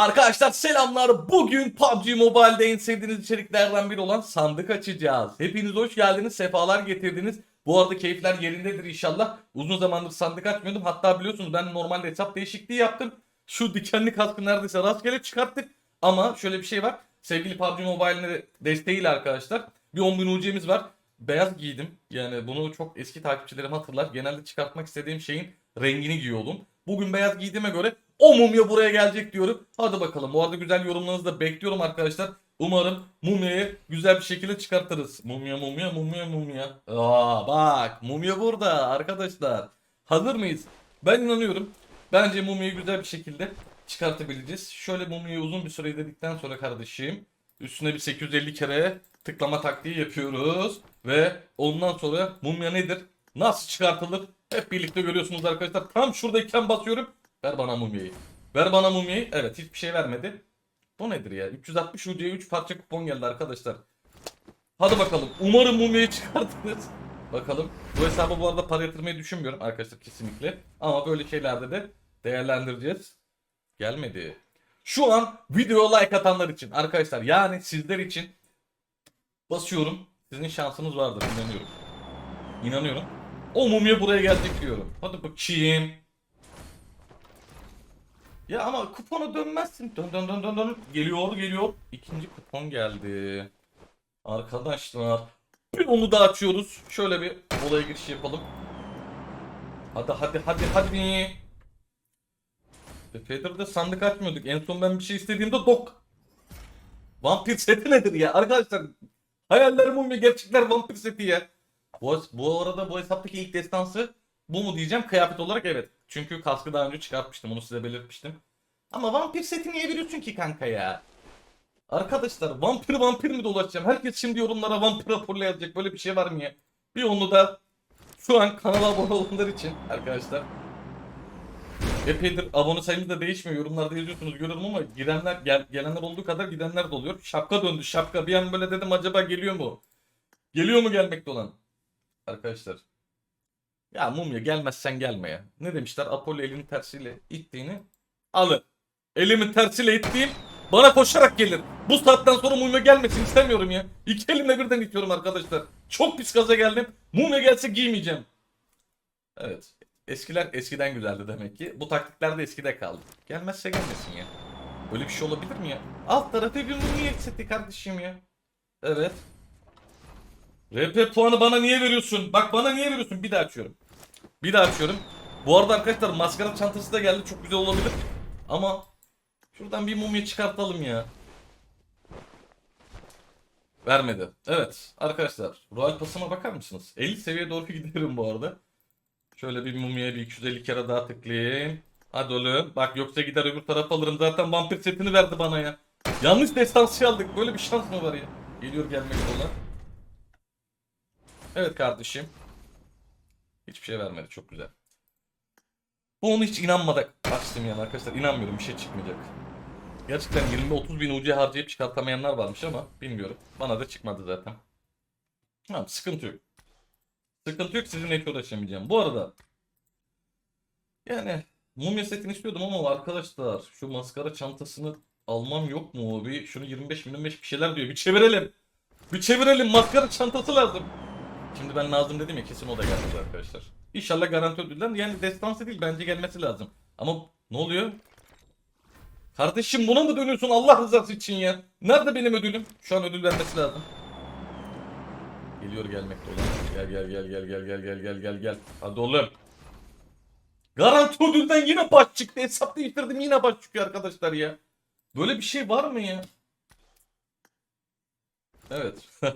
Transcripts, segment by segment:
Arkadaşlar selamlar. Bugün PUBG Mobile'de sevdiğiniz içeriklerden biri olan sandık açacağız. Hepiniz hoş geldiniz, sefalar getirdiniz. Bu arada keyifler yerindedir inşallah. Uzun zamandır sandık açmıyordum. Hatta biliyorsunuz ben normalde hesap değişikliği yaptım. Şu dikenli kaskı neredeyse rastgele çıkarttık. Ama şöyle bir şey var. Sevgili PUBG Mobile'in desteğiyle arkadaşlar bir 10.000 UC'miz var. Beyaz giydim. Yani bunu çok eski takipçilerim hatırlar. Genelde çıkartmak istediğim şeyin rengini giyiyordum. Bugün beyaz giydiğime göre o mumya buraya gelecek diyorum. Hadi bakalım. Bu arada güzel yorumlarınızı da bekliyorum arkadaşlar. Umarım mumyayı güzel bir şekilde çıkartırız. Mumya mumya mumya mumya. Aa bak mumya burada arkadaşlar. Hazır mıyız? Ben inanıyorum. Bence mumyayı güzel bir şekilde çıkartabileceğiz. Şöyle mumyayı uzun bir süre izledikten sonra kardeşim üstüne bir 850 kere tıklama taktiği yapıyoruz. Ve ondan sonra mumya nedir? Nasıl çıkartılır? Hep birlikte görüyorsunuz arkadaşlar. Tam şuradayken basıyorum. Ver bana mumyayı. Ver bana mumyayı. Evet hiçbir şey vermedi. Bu nedir ya? 360 UC'ye 3 parça kupon geldi arkadaşlar. Hadi bakalım. Umarım mumyayı çıkartırız. Bakalım. Bu hesabı bu arada para yatırmayı düşünmüyorum arkadaşlar kesinlikle. Ama böyle şeylerde de değerlendireceğiz. Gelmedi. Şu an video like atanlar için arkadaşlar yani sizler için basıyorum. Sizin şansınız vardır inanıyorum. İnanıyorum. O mumya buraya gelecek diyorum. Hadi bakayım. Ya ama kupona dönmezsin. Dön dön dön dön dön. Geliyor geliyor. İkinci kupon geldi. Arkadaşlar. Bir onu da açıyoruz. Şöyle bir olaya giriş yapalım. Hadi hadi hadi hadi. Feather'da sandık açmıyorduk. En son ben bir şey istediğimde dok. Vampir seti nedir ya? Arkadaşlar hayallerim uymuyor. Gerçekler vampir seti ya. Bu, bu arada bu hesaptaki ilk destansı bu mu diyeceğim? Kıyafet olarak evet. Çünkü kaskı daha önce çıkartmıştım. Onu size belirtmiştim. Ama vampir seti niye veriyorsun ki kanka ya? Arkadaşlar vampir vampir mi dolaşacağım? Herkes şimdi yorumlara vampir raporla yazacak. Böyle bir şey var mı ya? Bir onu da şu an kanala abone olanlar için arkadaşlar. Epeydir abone sayımız da değişmiyor. Yorumlarda yazıyorsunuz görüyorum ama girenler gel, gelenler olduğu kadar gidenler de oluyor. Şapka döndü şapka. Bir an böyle dedim acaba geliyor mu? Geliyor mu gelmekte olan? Arkadaşlar. Ya mumya gelmezsen gelme ya. Ne demişler? Apollo elini tersiyle ittiğini alın. Elimi tersiyle ittiğim bana koşarak gelir. Bu saatten sonra mumya gelmesin istemiyorum ya. İki elimle birden itiyorum arkadaşlar. Çok pis gaza geldim. Mumya gelse giymeyeceğim. Evet. Eskiler eskiden güzeldi demek ki. Bu taktikler de eskide kaldı. Gelmezse gelmesin ya. Böyle bir şey olabilir mi ya? Alt tarafı bir mumya eksiltti kardeşim ya. Evet. RP puanı bana niye veriyorsun? Bak bana niye veriyorsun? Bir daha açıyorum. Bir daha açıyorum. Bu arada arkadaşlar maskara çantası da geldi. Çok güzel olabilir. Ama şuradan bir mumya çıkartalım ya. Vermedi. Evet arkadaşlar. Royal pasıma bakar mısınız? 50 seviye doğru giderim bu arada. Şöyle bir mumyaya bir 250 kere daha tıklayayım. Hadi oğlum. Bak yoksa gider öbür tarafa alırım. Zaten vampir setini verdi bana ya. Yanlış destansı aldık. Böyle bir şans mı var ya? Geliyor gelmek olan. Evet kardeşim. Hiçbir şey vermedi. Çok güzel. Bu onu hiç inanmadık. Açtım yani arkadaşlar. inanmıyorum bir şey çıkmayacak. Gerçekten 20-30 bin UC harcayıp çıkartamayanlar varmış ama bilmiyorum. Bana da çıkmadı zaten. Tamam sıkıntı yok. Sıkıntı yok sizinle hiç uğraşamayacağım. Bu arada yani mumya setini istiyordum ama arkadaşlar şu maskara çantasını almam yok mu? Bir şunu 25-25 bir şeyler diyor. Bir çevirelim. Bir çevirelim. Maskara çantası lazım. Şimdi ben lazım dedim ya kesin o da gelmez arkadaşlar. İnşallah garanti ödülden yani destansı değil bence gelmesi lazım. Ama ne oluyor? Kardeşim buna mı dönüyorsun Allah rızası için ya? Nerede benim ödülüm? Şu an ödül vermesi lazım. Geliyor gelmekte olan. Gel gel gel gel gel gel gel gel gel gel. Hadi oğlum. Garanti ödülden yine baş çıktı. Hesap değiştirdim yine baş çıkıyor arkadaşlar ya. Böyle bir şey var mı ya? Evet.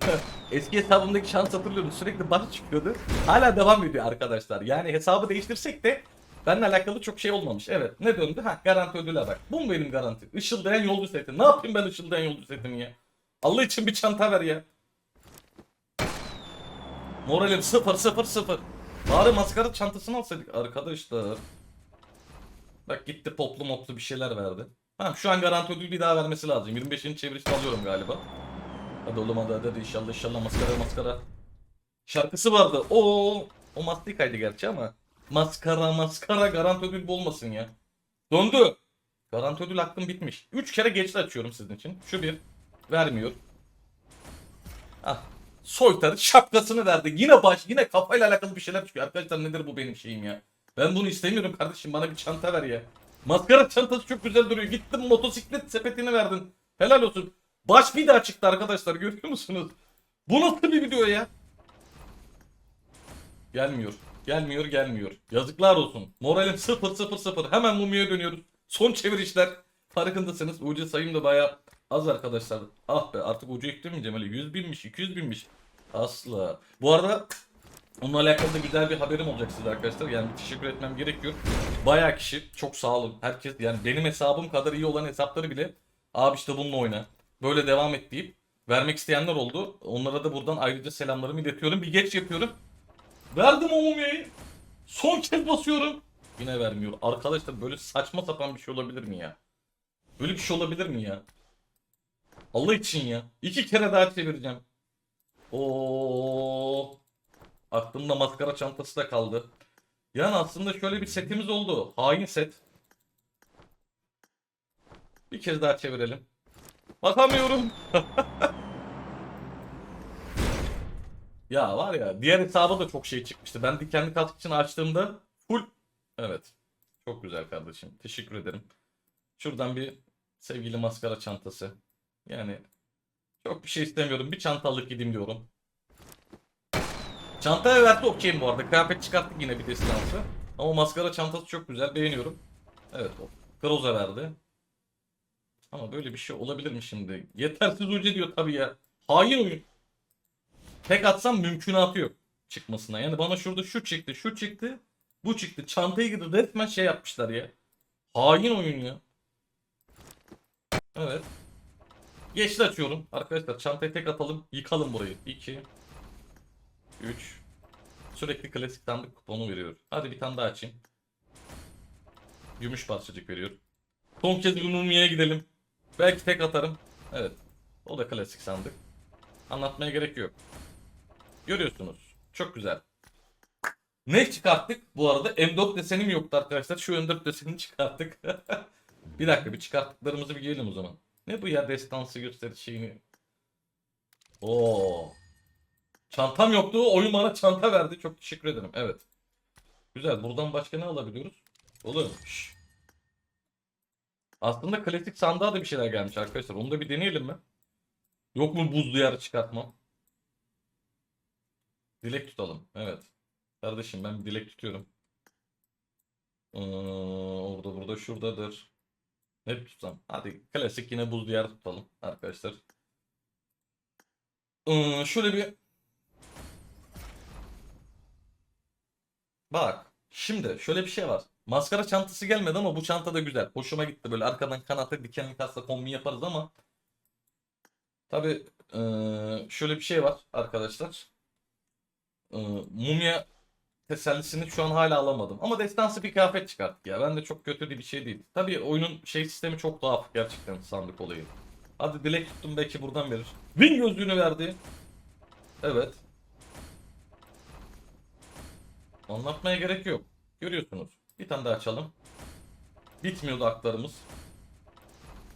Eski hesabımdaki şans hatırlıyorum. Sürekli baş çıkıyordu. Hala devam ediyor arkadaşlar. Yani hesabı değiştirsek de benimle alakalı çok şey olmamış. Evet. Ne döndü? Ha garanti ödüle bak. Bu mu benim garanti? Işıldayan yolcu seti. Ne yapayım ben ışıldayan yolcu setini ya? Allah için bir çanta ver ya. Moralim sıfır sıfır sıfır. Bari maskara çantasını alsaydık arkadaşlar. Bak gitti poplu moplu bir şeyler verdi. Tamam şu an garanti ödül bir daha vermesi lazım. 25'ini çevirişte alıyorum galiba. Hadi oğlum hadi hadi, inşallah inşallah maskara maskara. Şarkısı vardı. O o mastikaydı gerçi ama. Maskara maskara garanti ödül olmasın ya. Döndü. Garanti ödül hakkım bitmiş. 3 kere geçti açıyorum sizin için. Şu bir. Vermiyor. Ah. Soytarı şapkasını verdi. Yine baş, yine kafayla alakalı bir şeyler çıkıyor. Arkadaşlar nedir bu benim şeyim ya? Ben bunu istemiyorum kardeşim. Bana bir çanta ver ya. Maskara çantası çok güzel duruyor. Gittim motosiklet sepetini verdin. Helal olsun. Baş bir daha çıktı arkadaşlar. Görüyor musunuz? Bu nasıl bir video ya? Gelmiyor. Gelmiyor gelmiyor. Yazıklar olsun. Moralim 0 0 0. Hemen mumya dönüyoruz. Son çevirişler. Farkındasınız. UC sayım da baya az arkadaşlar. Ah be artık UC eklemeyeceğim. Öyle 100 binmiş 200 binmiş. Asla. Bu arada onunla alakalı da güzel bir haberim olacak size arkadaşlar. Yani bir teşekkür etmem gerekiyor. Bayağı kişi çok sağ olun. Herkes yani benim hesabım kadar iyi olan hesapları bile abi işte bununla oyna. Böyle devam et deyip vermek isteyenler oldu. Onlara da buradan ayrıca selamlarımı iletiyorum. Bir geç yapıyorum. Verdim o. Son kez basıyorum. Yine vermiyor. Arkadaşlar böyle saçma sapan bir şey olabilir mi ya? Böyle bir şey olabilir mi ya? Allah için ya. İki kere daha çevireceğim. Oo. Aklımda maskara çantası da kaldı. Yani aslında şöyle bir setimiz oldu. Hain set. Bir kez daha çevirelim. Bakamıyorum. Ya var ya diğer hesaba da çok şey çıkmıştı. Ben dikenli kask için açtığımda full evet. Çok güzel kardeşim. Teşekkür ederim. Şuradan bir sevgili maskara çantası. Yani çok bir şey istemiyorum. Bir çanta alıp gideyim diyorum. Çantaya verdi okeyim bu arada. Kıyafet çıkarttık yine bir destansı. Ama maskara çantası çok güzel. Beğeniyorum. Evet. Kroza verdi. Ama böyle bir şey olabilir mi şimdi? Yetersiz ucu diyor tabii ya. Hain oyun. Tek atsam mümkünatı yok çıkmasına. Yani bana şurada şu çıktı, şu çıktı, bu çıktı. Çantaya gidip resmen şey yapmışlar ya. Hain oyun ya. Evet. Geçti açıyorum. Arkadaşlar çantayı tek atalım. Yıkalım burayı. 2 3 Sürekli klasik sandık kuponu veriyor. Hadi bir tane daha açayım. Gümüş parçacık veriyor. Son kez Lumumya'ya gidelim. Belki tek atarım. Evet. O da klasik sandık. Anlatmaya gerek yok. Görüyorsunuz. Çok güzel. Ne çıkarttık? Bu arada M4 desenim yoktu arkadaşlar. Şu M4 desenini çıkarttık. bir dakika bir çıkarttıklarımızı bir girelim o zaman. Ne bu ya destansı gösteri şeyini? Oo. Çantam yoktu. Oyun bana çanta verdi. Çok teşekkür ederim. Evet. Güzel. Buradan başka ne alabiliyoruz? Oğlum. şş. Aslında klasik sandığa da bir şeyler gelmiş arkadaşlar. Onu da bir deneyelim mi? Yok mu buzlu yer çıkartmam? Dilek tutalım. Evet. Kardeşim ben bir dilek tutuyorum. Ee, orada burada şuradadır. Ne tutsam? Hadi klasik yine buz diyarı tutalım arkadaşlar. Ee, şöyle bir Bak. Şimdi şöyle bir şey var. Maskara çantası gelmedi ama bu çanta da güzel. Hoşuma gitti böyle arkadan kanatlı dikenli kasla kombin yaparız ama Tabi şöyle bir şey var arkadaşlar. Ee, mumya tesellisini şu an hala alamadım. Ama destansı bir kıyafet çıkarttık ya. Ben de çok kötü bir şey değil. Tabi oyunun şey sistemi çok tuhaf gerçekten sandık olayı. Hadi dilek tuttum belki buradan verir. Win gözlüğünü verdi. Evet. Anlatmaya gerek yok. Görüyorsunuz. Bir tane daha açalım. Bitmiyordu haklarımız.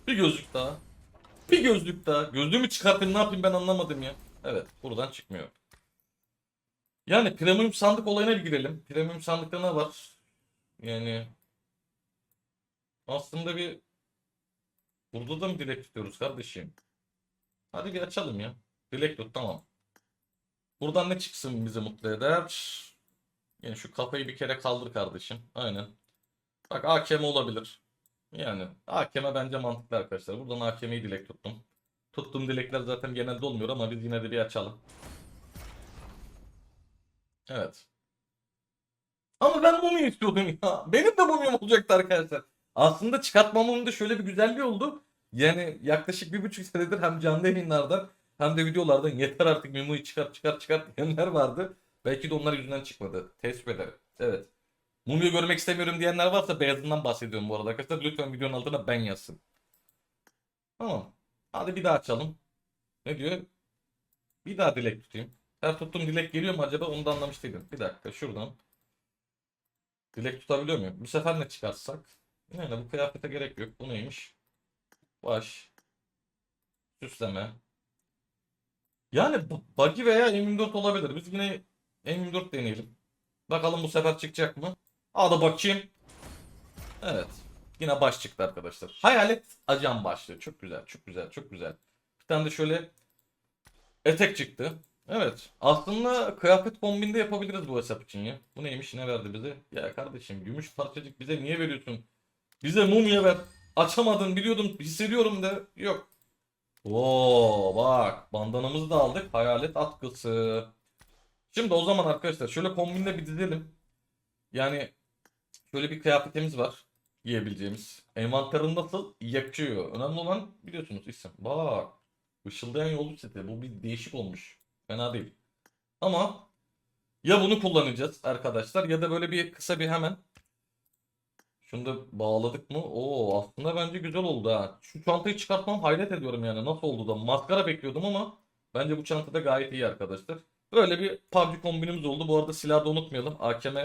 Bir gözlük daha. Bir gözlük daha. Gözlüğümü çıkartayım ne yapayım ben anlamadım ya. Evet buradan çıkmıyor. Yani premium sandık olayına bir girelim. Premium sandıkta ne var? Yani aslında bir burada da mı dilek tutuyoruz kardeşim? Hadi bir açalım ya. Dilek tut tamam. Buradan ne çıksın bizi mutlu eder? Yani şu kafayı bir kere kaldır kardeşim. Aynen. Bak AKM olabilir. Yani AKM bence mantıklı arkadaşlar. Buradan AKM'yi dilek tuttum. Tuttuğum dilekler zaten genelde olmuyor ama biz yine de bir açalım. Evet. Ama ben mumya istiyordum ya. Benim de mumyam olacaktı arkadaşlar. Aslında çıkartmamın da şöyle bir güzelliği oldu. Yani yaklaşık bir buçuk senedir hem canlı yayınlardan hem de videolardan yeter artık memoyu çıkart çıkart çıkart diyenler vardı. Belki de onlar yüzünden çıkmadı. Tespit ederim. Evet. Mumya görmek istemiyorum diyenler varsa beyazından bahsediyorum bu arada arkadaşlar. Lütfen videonun altına ben yazsın. Tamam. Hadi bir daha açalım. Ne diyor? Bir daha dilek tutayım. Her tuttuğum dilek geliyor mu acaba onu da anlamış değilim. Bir dakika şuradan. Dilek tutabiliyor muyum? Bu sefer ne çıkartsak? Yani bu kıyafete gerek yok. Bu neymiş? Baş. Süsleme. Yani bu- buggy veya M24 olabilir. Biz yine M24 deneyelim. Bakalım bu sefer çıkacak mı? Hadi bakayım. Evet. Yine baş çıktı arkadaşlar. Hayalet ajan başlıyor. Çok güzel, çok güzel, çok güzel. Bir tane de şöyle etek çıktı. Evet. Aslında kıyafet kombinde yapabiliriz bu hesap için ya. Bu neymiş? Ne verdi bize? Ya kardeşim gümüş parçacık bize niye veriyorsun? Bize mumya ver. Açamadın biliyordum hissediyorum da yok. Oo bak bandanamızı da aldık. Hayalet atkısı. Şimdi o zaman arkadaşlar şöyle kombinde bir dizelim. Yani şöyle bir kıyafetimiz var giyebileceğimiz. Envanterin nasıl yakıyor. Önemli olan biliyorsunuz isim. Bak. Işıldayan yolu seti. Bu bir değişik olmuş. Fena değil. Ama ya bunu kullanacağız arkadaşlar ya da böyle bir kısa bir hemen şunu da bağladık mı? Oo aslında bence güzel oldu ha. Şu çantayı çıkartmam hayret ediyorum yani. Nasıl oldu da maskara bekliyordum ama bence bu çanta da gayet iyi arkadaşlar. Böyle bir PUBG kombinimiz oldu. Bu arada silahı da unutmayalım. AKM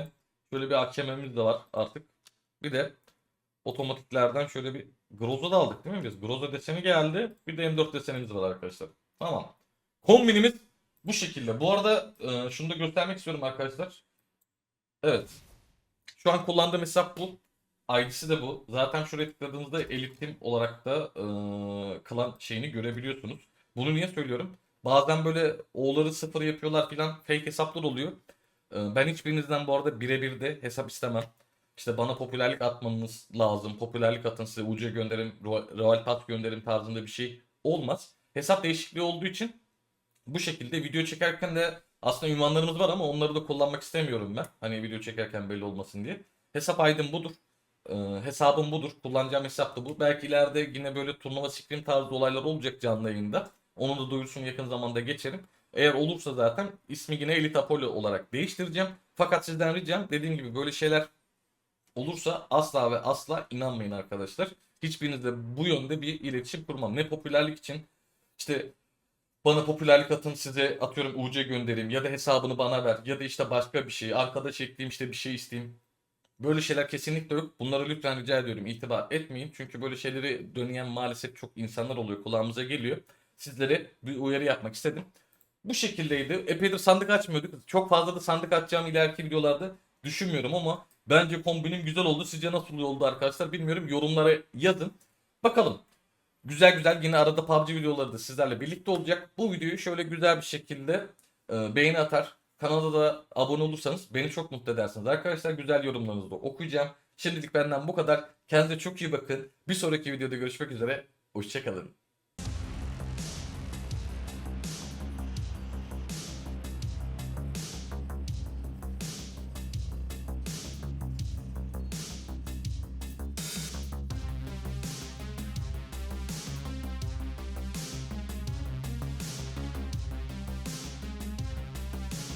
şöyle bir AKM'miz de var artık. Bir de otomatiklerden şöyle bir Groza da aldık değil mi biz? Groza deseni geldi. Bir de M4 desenimiz var arkadaşlar. Tamam. Kombinimiz bu şekilde. Bu arada e, şunu da göstermek istiyorum arkadaşlar. Evet. Şu an kullandığım hesap bu. ID'si de bu. Zaten şuraya tıkladığınızda elitim olarak da e, klan şeyini görebiliyorsunuz. Bunu niye söylüyorum? Bazen böyle O'ları sıfır yapıyorlar filan fake hesaplar oluyor. E, ben hiçbirinizden bu arada birebir de hesap istemem. İşte bana popülerlik atmanız lazım. Popülerlik atın size UC gönderin, Royal Pass gönderin tarzında bir şey olmaz. Hesap değişikliği olduğu için bu şekilde video çekerken de aslında ünvanlarımız var ama onları da kullanmak istemiyorum ben. Hani video çekerken belli olmasın diye. Hesap aydım budur. Ee, hesabım budur. Kullanacağım hesap da bu. Belki ileride yine böyle turnuva scrim tarzı olaylar olacak canlı yayında. Onun da duyurusunu yakın zamanda geçerim. Eğer olursa zaten ismi yine Elite Apollo olarak değiştireceğim. Fakat sizden ricam dediğim gibi böyle şeyler olursa asla ve asla inanmayın arkadaşlar. Hiçbirinizle bu yönde bir iletişim kurmam. Ne popülerlik için işte bana popülerlik atın size atıyorum UC göndereyim ya da hesabını bana ver ya da işte başka bir şey arkadaş ekleyeyim işte bir şey isteyeyim. Böyle şeyler kesinlikle yok. Bunları lütfen rica ediyorum itibar etmeyin. Çünkü böyle şeyleri döneyen maalesef çok insanlar oluyor kulağımıza geliyor. Sizlere bir uyarı yapmak istedim. Bu şekildeydi. Epeydir sandık açmıyorduk. Çok fazla da sandık açacağım ileriki videolarda düşünmüyorum ama bence kombinim güzel oldu. Sizce nasıl oldu arkadaşlar bilmiyorum. Yorumlara yazın. Bakalım. Güzel güzel yine arada PUBG videoları da sizlerle birlikte olacak. Bu videoyu şöyle güzel bir şekilde e, beğeni atar. Kanala da abone olursanız beni çok mutlu edersiniz. Arkadaşlar güzel yorumlarınızı da okuyacağım. Şimdilik benden bu kadar. Kendinize çok iyi bakın. Bir sonraki videoda görüşmek üzere. Hoşçakalın.